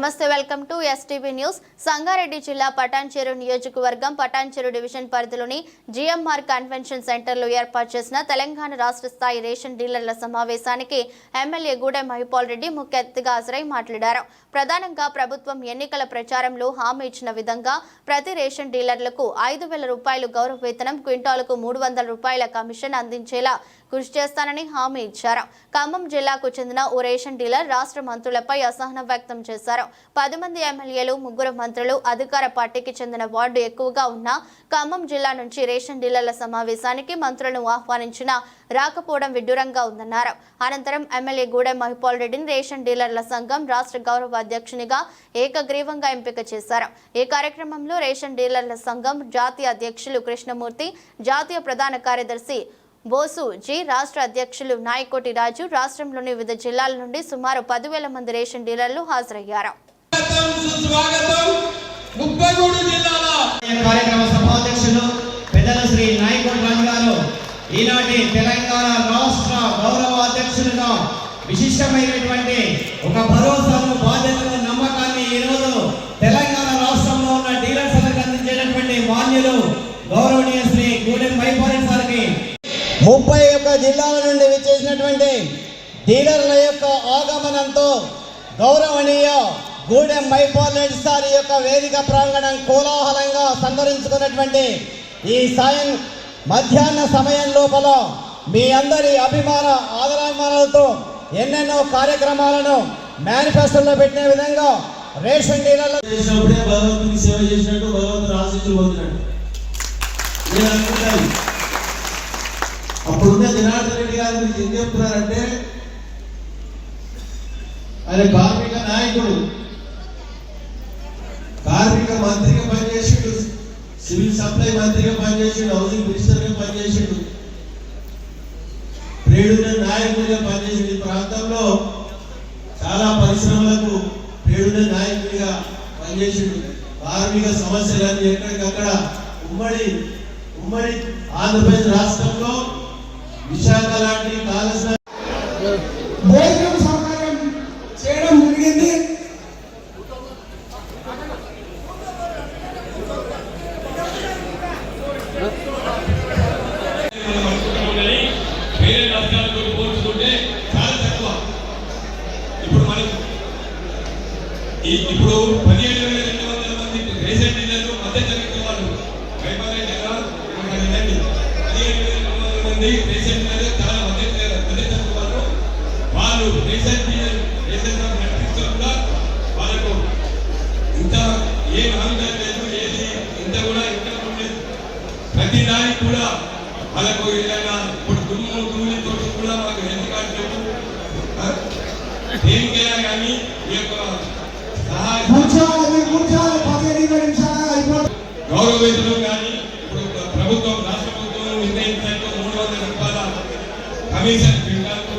నమస్తే welcome to STV news Sangareddy జిల్లా పటాన్చెరు నియోజకవర్గం పటాన్చెరు డివిజన్ పరిధిలోని జిఎంఆర్ కన్వెన్షన్ సెంటర్లో ఏర్పాటు చేసిన తెలంగాణ రాష్ట్ర స్థాయి రేషన్ డీలర్ల సమావేశానికి ఎమ్మెల్యే గూడెం మహిపాల్ రెడ్డి ముఖ్య అతిథిగా హాజరై మాట్లాడారు. ప్రధానంగా ప్రభుత్వం ఎన్నికల ప్రచారంలో హామీ ఇచ్చిన విధంగా ప్రతి రేషన్ డీలర్లకు ఐదు వేల రూపాయలు గౌరవ వేతనం క్వింటాలకు మూడు వందల రూపాయల కమిషన్ అందించేలా కృషి చేస్తానని హామీ ఇచ్చారు. ఖమ్మం జిల్లాకు చెందిన ఓ రేషన్ డీలర్ రాష్ట్ర మంత్రులపై అసహనం వ్యక్తం చేశారు. పది మంది ఎమ్మెల్యేలు ముగ్గురు మంత్రులు అధికార పార్టీకి చెందిన వార్డు ఎక్కువగా ఉన్న ఖమ్మం జిల్లా నుంచి రేషన్ డీలర్ల సమావేశానికి మంత్రులను ఆహ్వానించిన రాకపోవడం విడ్డూరంగా ఉందన్నారు. అనంతరం ఎమ్మెల్యే గూడెం మహిపాల్ రెడ్డిని రేషన్ డీలర్ల సంఘం రాష్ట్ర గౌరవ అధ్యక్షునిగా ఏకగ్రీవంగా ఎంపిక చేశారు. ఈ కార్యక్రమంలో రేషన్ డీలర్ల సంఘం జాతీయ అధ్యక్షులు కృష్ణమూర్తి జాతీయ ప్రధాన కార్యదర్శి బోసు జి రాష్ట్ర అధ్యక్షులు నాయకోటి రాజు రాష్ట్రంలోని వివిధ జిల్లాల నుండి సుమారు పదివేల మంది రేషన్ డీలర్లు హాజరయ్యారు. ఈనాటి తెలంగాణ రాష్ట్ర గౌరవ అధ్యక్షులుగా విశిష్టమైనటువంటి ఒక భరోసాను బాధ్యతను నమ్మకాన్ని ఈరోజు తెలంగాణ రాష్ట్రంలో ఉన్న డీలర్స్ అందించేటటువంటి మాన్యులు గౌరవ ముప్పై ఒక్క జిల్లాల నుండి విచ్చేసినటువంటి డీలర్ల యొక్క ఆగమనంతో గౌరవనీయ గూడెం మైపాల్ రెడ్డి సార్ యొక్క వేదిక ప్రాంగణం కోలాహలంగా సంతరించుకున్నటువంటి ఈ సాయం మధ్యాహ్న సమయం లోపల మీ అందరి అభిమాన ఆదరాభిమానాలతో ఎన్నెన్నో కార్యక్రమాలను మేనిఫెస్టోలో పెట్టిన విధంగా రేషన్ డీలర్ల చేసినప్పుడే సేవ చేసినట్టు భగవంతుడు ఆశీస్సులు అప్పుడున్న జనార్దన్ రెడ్డి గారు గురించి ఏం చెప్తున్నారంటే ఆయన కార్మిక నాయకుడు. కార్మిక మంత్రిగా పనిచేసిండు సివిల్ సప్లై మంత్రిగా పనిచేసిండు హౌసింగ్ మినిస్టర్గా పనిచేసిండు. ట్రేడ్ నాయకుడిగా పనిచేసిండు. ఈ ప్రాంతంలో చాలా పరిశ్రమలకు ట్రేడ్ నాయకుడిగా పనిచేసిండు. కార్మిక సమస్యలన్నీ ఎక్కడికక్కడ ఉమ్మడి ఉమ్మడి ఆంధ్రప్రదేశ్ రాష్ట్రంలో విశాఖ లాంటి కాల భోజనం సౌకర్యం చేయడం జరిగింది మనం అనుకుంటాం కానీ వేరే రాష్ట్రాలతో పోల్చుకుంటే చాలా తక్కువ ఇప్పుడు మనం ఈ- ఇప్పుడు పదిహేడు వేల రెండు వందల మంది రేషన్ డీలర్లు మధ్య తరగతి వాళ్ళు భయపడే కదా ఇక్కడ వినండి పదిహేడు వేల రెండు వందల మంది రేషన్ తరగతి- మధ్య తరగతి వాళ్ళు వాళ్ళు రేషన్ రేషన్ షాప్ నడిపిస్తూ కూడా వాళ్ళకు ఇంత ఏం ఆలోచన లేదు ఏది ఇంత కూడా ఇంత ఉండలేదు ప్రతి దానికి కూడా వాళ్ళకు ఏదైనా ఇప్పుడు దుమ్ము ధూళితో కూడా మాకు లేవు. ఆ? దేనికైనా కానీ ఈ యొక్క సహాయ గౌరవ వేతనం కానీ కమిషన్ క్వింటాల్కు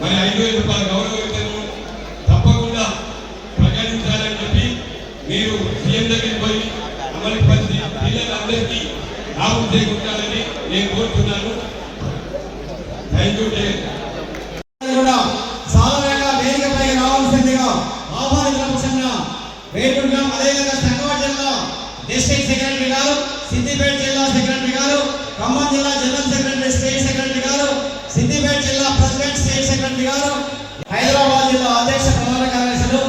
మరి ఐదు వేల రూపాయల గౌరవ వేతను తప్పకుండా ప్రకటించాలని చెప్పి మీరు సీఎం దగ్గరికి పోయి అమలు పరిస్థితి పిల్లలందరికీ లాభం చేకూర్చాలని నేను కోరుతున్నాను. థ్యాంక్ యూ కూడా సాధారణంగా వేదికపై రావాల్సిందిగా ఆహ్వానించిన పక్షంగా వేటున్నాం అదేవిధంగా సంగవాడ జిల్లా డిస్ట్రిక్ట్ సెక్రటరీ గారు సిద్దిపేట జిల్లా సెక్రటరీ గారు ఖమ్మం జిల్లా general secretary state secretary Siddipet జిల్లా ప్రెసిడెంట్ స్టేట్ సెక్రటరీ గారు హైదరాబాద్ జిల్లా అధ్యక్ష ప్రధాన కార్యదర్శులు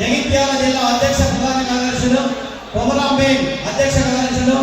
జగిత్యాల జిల్లా అధ్యక్ష ప్రధాన కార్యదర్శులు కొమరాంబేన్ అధ్యక్ష కార్యదర్శులు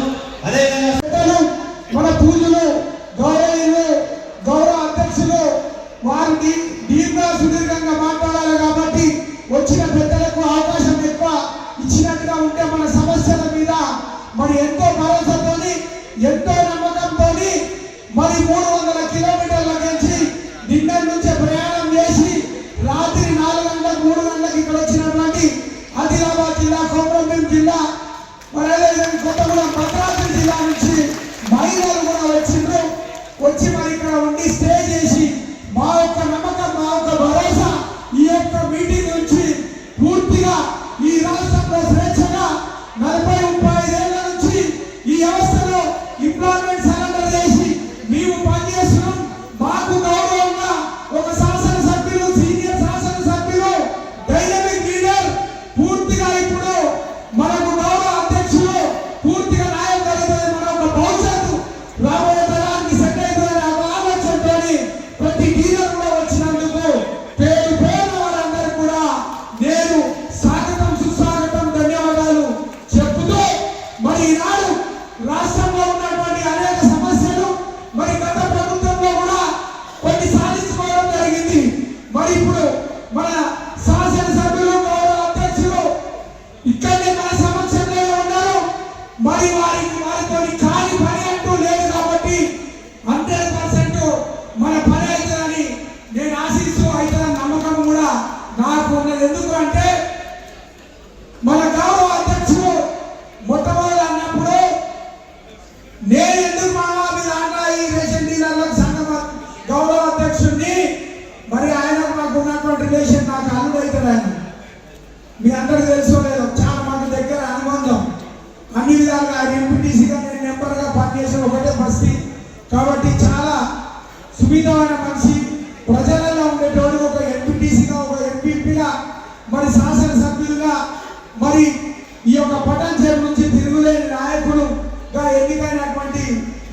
ప్రపంచం నుంచి తిరుగులేని నాయకుడుగా ఎన్నికైనటువంటి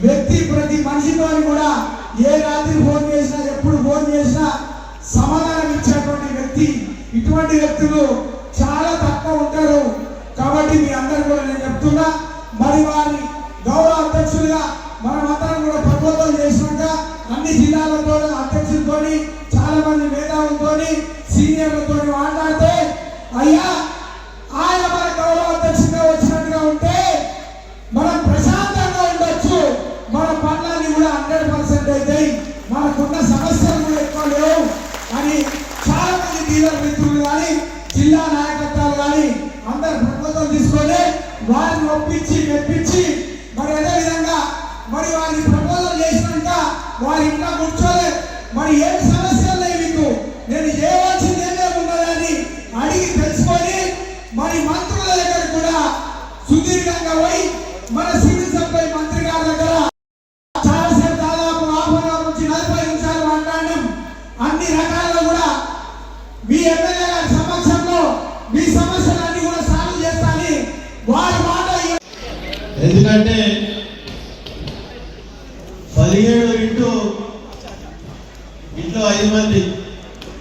వ్యక్తి ప్రతి మనిషితో కూడా ఏ రాత్రి ఫోన్ చేసినా ఎప్పుడు ఫోన్ చేసినా సమాధానం ఇచ్చేటువంటి వ్యక్తి. ఇటువంటి వ్యక్తులు చాలా తక్కువ ఉంటారు. కాబట్టి మీ అందరు కూడా నేను చెప్తున్నా మరి వారి గౌరవ అధ్యక్షులుగా మనమందరం కూడా ప్రభుత్వం చేసినాక అన్ని జిల్లాలతో అధ్యక్షులతో చాలా మంది మేధావులతో సీనియర్లతో మాట్లాడితే అయ్యా ఒప్పించి మెప్పించి మరి అదే విధంగా మరి వారిని ప్రపోజల్ చేసినాక వారి ఇంట్లో కూర్చోలే. మరి ఏం సమస్యలు లేవు మీకు? నేను చేయవలసింది ఏమేమి ఉన్నదని అడిగి తెలుసుకొని మరి మంత్రుల దగ్గర కూడా సుదీర్ఘంగా పోయి మన ఎందుకంటే పదిహేడు ఇంటూ ఇంట్లో ఐదు మంది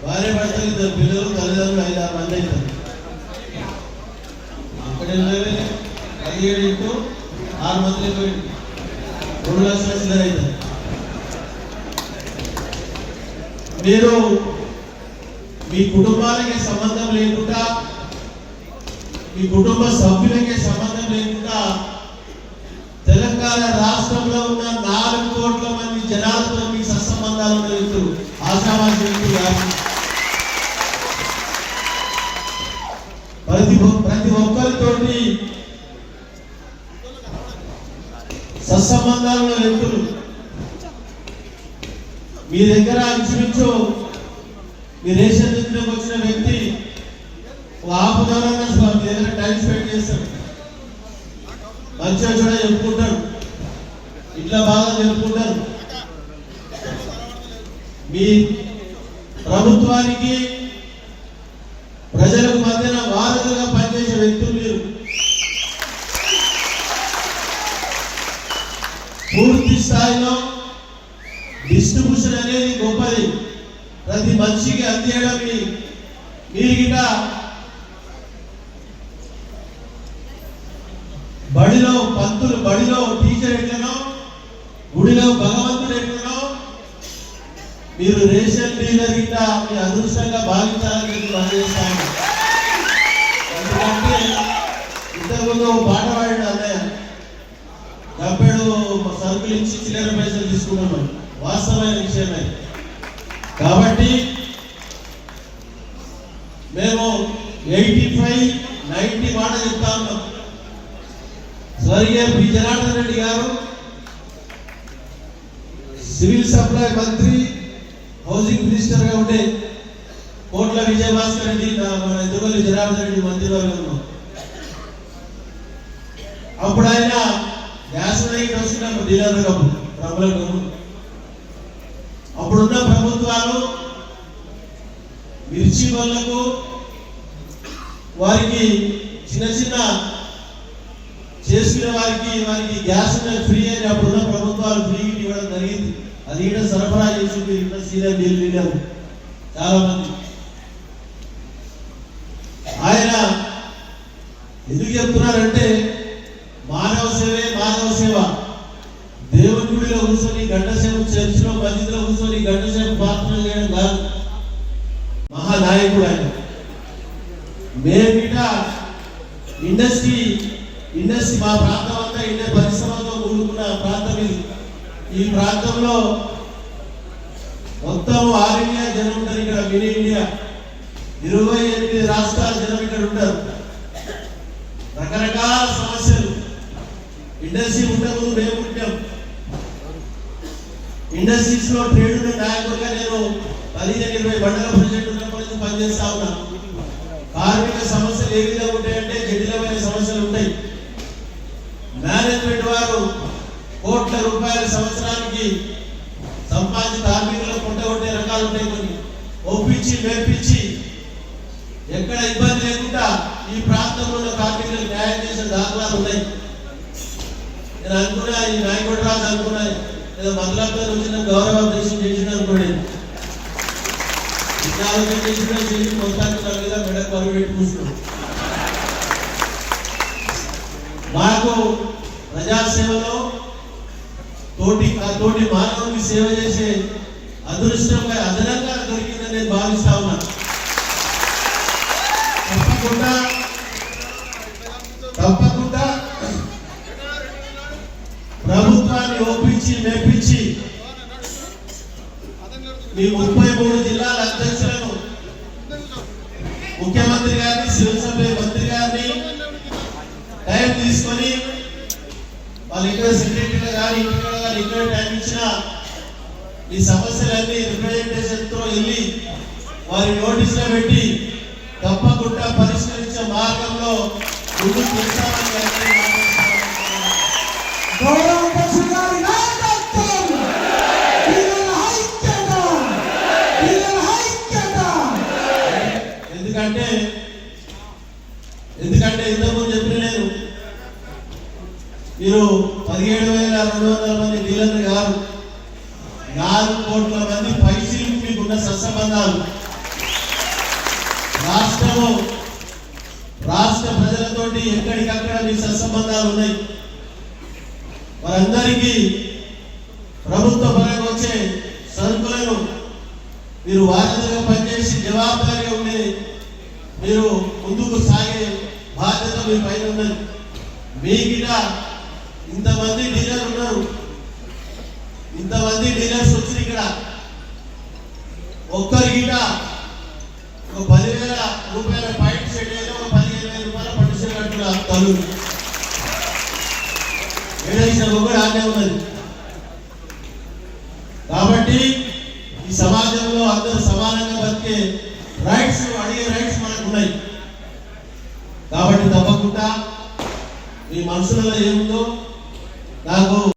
భార్య భర్తలు ఇద్దరు పిల్లలు తల్లిదండ్రులు ఐదు ఆరు మంది అవుతారు అక్కడ పదిహేడు ఇంటూ ఆరు మంది రెండు లక్షల చిల్లర అవుతారు మీరు మీ కుటుంబానికి సంబంధం లేకుండా మీ కుటుంబ సభ్యులకి సంబంధం లేకుండా లోకంలో ఉన్న నాలుగు కోట్ల మంది జనాలతో మీ సత్సంబంధాలు ఉన్న వ్యక్తులు ఆశావాసి వ్యక్తులు ప్రతి ప్రతి ఒక్కరితోటి సత్సంబంధాలు ఉన్న వ్యక్తులు మీ దగ్గర ఇంచుమించు మీ రేషన్ దగ్గరకు వచ్చిన వ్యక్తి ఒక హాఫ్ మీ దగ్గర టైం స్పెండ్ చేస్తాడు. మంచిగా చూడ చెప్పుకుంటాడు. ఇట్లా బాగా జరుపుకుంటారు. మీ ప్రభుత్వానికి ప్రజలకు మధ్యన వారధులుగా పనిచేసే వ్యక్తులు మీరు. పూర్తి స్థాయిలో డిస్ట్రిబ్యూషన్ అనేది గొప్పది. ప్రతి మనిషికి అందేయడం మీరు గిట బడిలో పంతులు బడిలో టీచర్ ఎట్లనో గుడిలో భగవంతుడు ఎక్కడో మీరు రేషన్ డీలర్ గిట్ట మీ అదృష్టంగా భావించాలని భావిస్తాను ఎందుకంటే ఇంతకుముందు పాట పాడాడు అన్నయ్య. డబ్బేడు సరుకులు ఇచ్చి చిల్లర పైసలు తీసుకున్నాను వాస్తవమైన విషయమే. కాబట్టి మేము ఎయిటీ ఫైవ్ నైన్టీ మాట చెప్తా ఉన్నాం. స్వర్గీయ బి జనార్దన్ రెడ్డి గారు సివిల్ సప్లై మంత్రి హౌసింగ్ మినిస్టర్గా ఉండే కోట్ల విజయభాస్కర్ రెడ్డి మన ఎదురుగల్లి జనార్దన్ రెడ్డి మంత్రివర్గంలో. అప్పుడు ఆయన గ్యాస్ రేట్ వస్తున్నప్పుడు డీలర్ కప్పుడు ప్రభుల అప్పుడున్న ప్రభుత్వాలు మిర్చి వాళ్ళకు వారికి చిన్న చిన్న చేసుకునే వారికి వారికి గ్యాస్ ఫ్రీ అని అప్పుడున్న ప్రభుత్వాలు ఫ్రీ ఇవ్వడం జరిగింది. అది ఈడ సరఫరా చేసింది ఇక్కడ సీనియర్ డీల్ చాలా మంది ఆయన ఎందుకు చెప్తున్నారంటే మానవ సేవే మానవ సేవ. దేవుని గుడిలో కూర్చొని గంట సేపు చర్చిలో మధ్యలో కూర్చొని గంట సేపు ప్రార్థన చేయడం కాదు. మహానాయకుడు ఆయన. మేమిట ఇండస్ట్రీ ఇండస్ట్రీ మా ప్రాంతం అంతా ఇండియా పరిశ్రమతో కూడుకున్న ప్రాంతం. ఈ ప్రాంతంలో మొత్తం ఆల్ ఇండియా జనం ఉంటారు ఇక్కడ మినీ ఇండియా. ఇరవై ఎనిమిది రాష్ట్రాల జనం ఇక్కడ ఉంటారు. రకరకాల సమస్యలు. ఇండస్ట్రీ ఉండదు మేము ఉంటాం ఇండస్ట్రీస్లో ట్రేడ్ ఉండే నాయకుడిగా నేను పదిహేను ఇరవై బండల ప్రెసిడెంట్ ఉన్నప్పటి నుంచి పనిచేస్తా ఉన్నాను కార్మిక సమస్యలు ఏ విధంగా ఉంటాయంటే జటిలమైన సమస్యలు ఉంటాయి. మేనేజ్మెంట్ వారు కోట్ల రూపాయల సంవత్సరానికి సంపాదించి కార్మికులకు కొంటగొట్టే రకాలు ఉంటాయి కొన్ని. ఒప్పించి మేపించి ఎక్కడ ఇబ్బంది లేకుండా ఈ ప్రాంతంలో ఉన్న కార్మికులకు న్యాయం చేసిన దాఖలాలు ఉన్నాయి. నేను అనుకున్నా ఈ నాయకుడు రాజు అనుకున్నా ఏదో మతలబ్తో వచ్చిన గౌరవ దేశం చేసిన అనుకోండి. ఆలోచన చేసిన చేసి మొత్తానికి మెడ పరుగు పెట్టి మాకు ప్రజాసేవలో తోటి తోటి మానవునికి సేవ చేసే అదృష్టంగా అదనంగా దొరికిందని నేను భావిస్తా ఉన్నా. తప్పకుండా తప్పకుండా ప్రభుత్వాన్ని ఒప్పించి మెప్పించి మీ ముప్పై మూడు జిల్లాల అధ్యక్షులను ముఖ్యమంత్రి గారిని శివసభ్య మంత్రి గారిని టైం తీసుకొని వాళ్ళు ఇక్కడ సెక్రటరీగా కానీ ఇక్కడ కానీ ఇక్కడ టైం ఇచ్చిన ఈ సమస్యలన్నీ రిప్రజెంటేషన్తో వెళ్ళి వారి నోటీసులో పెట్టి తప్పకుండా పరిష్కరించే మార్గంలో ముందుకు వెళ్తామని అందరికీ మాటిస్తున్నాను. గౌరవ అధ్యక్షుడు గారి నాయకత్వం పిల్లల ఐక్యత పిల్లల ఐక్యత ఎందుకంటే ఎందుకంటే ఇంతకుముందు చెప్పిన నేను మీరు పదిహేడు వేల రెండు వందల మంది డీలర్లు కాదు నాలుగు కోట్ల మంది పైసలు మీకున్న సత్సంబంధాలు రాష్ట్రము రాష్ట్ర ప్రజలతోటి ఎక్కడికక్కడ మీ సత్సంబంధాలు ఉన్నాయి? వారందరికీ ప్రభుత్వ పరంగా వచ్చే సరుకులను మీరు వారధిగా పనిచేసి జవాబుదారీగా ఉండి మీరు ముందుకు సాగే బాధ్యత మీ పైన ఉన్నది. మీ ఇంతమంది డీలర్ ఉన్నారు. ఇంతమంది డీలర్స్ వచ్చి ఇక్కడ. ఒక్కరి ఒక పదివేల రూపాయల పైన పలు. కట్టుకున్న తల్లు ఉన్నది. కాబట్టి ఈ సమాజంలో అందరూ సమానంగా బతికే రైట్స్ అడిగే రైట్స్ మనకు ఉన్నాయి కాబట్టి తప్పకుండా మీ మనసులలో ఏముందో నాకు